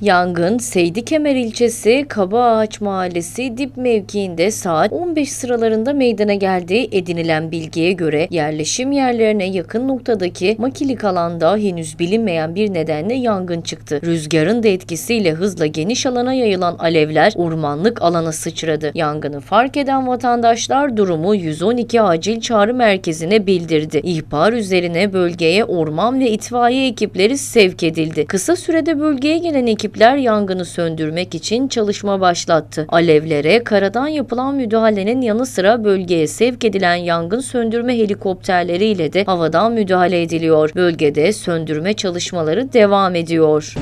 Yangın Seydi Kemer ilçesi Kabaağaç Mahallesi dip mevkiinde saat 15 sıralarında meydana geldi. Edinilen bilgiye göre yerleşim yerlerine yakın noktadaki makilik alanda henüz bilinmeyen bir nedenle yangın çıktı. Rüzgarın da etkisiyle hızla geniş alana yayılan alevler ormanlık alana sıçradı. Yangını fark eden vatandaşlar durumu 112 acil çağrı merkezine bildirdi. İhbar üzerine bölgeye orman ve itfaiye ekipleri sevk edildi. Kısa sürede bölgeye gelen ekipler yangını söndürmek için çalışma başlattı. Alevlere karadan yapılan müdahalenin yanı sıra bölgeye sevk edilen yangın söndürme helikopterleriyle de havadan müdahale ediliyor. Bölgede söndürme çalışmaları devam ediyor.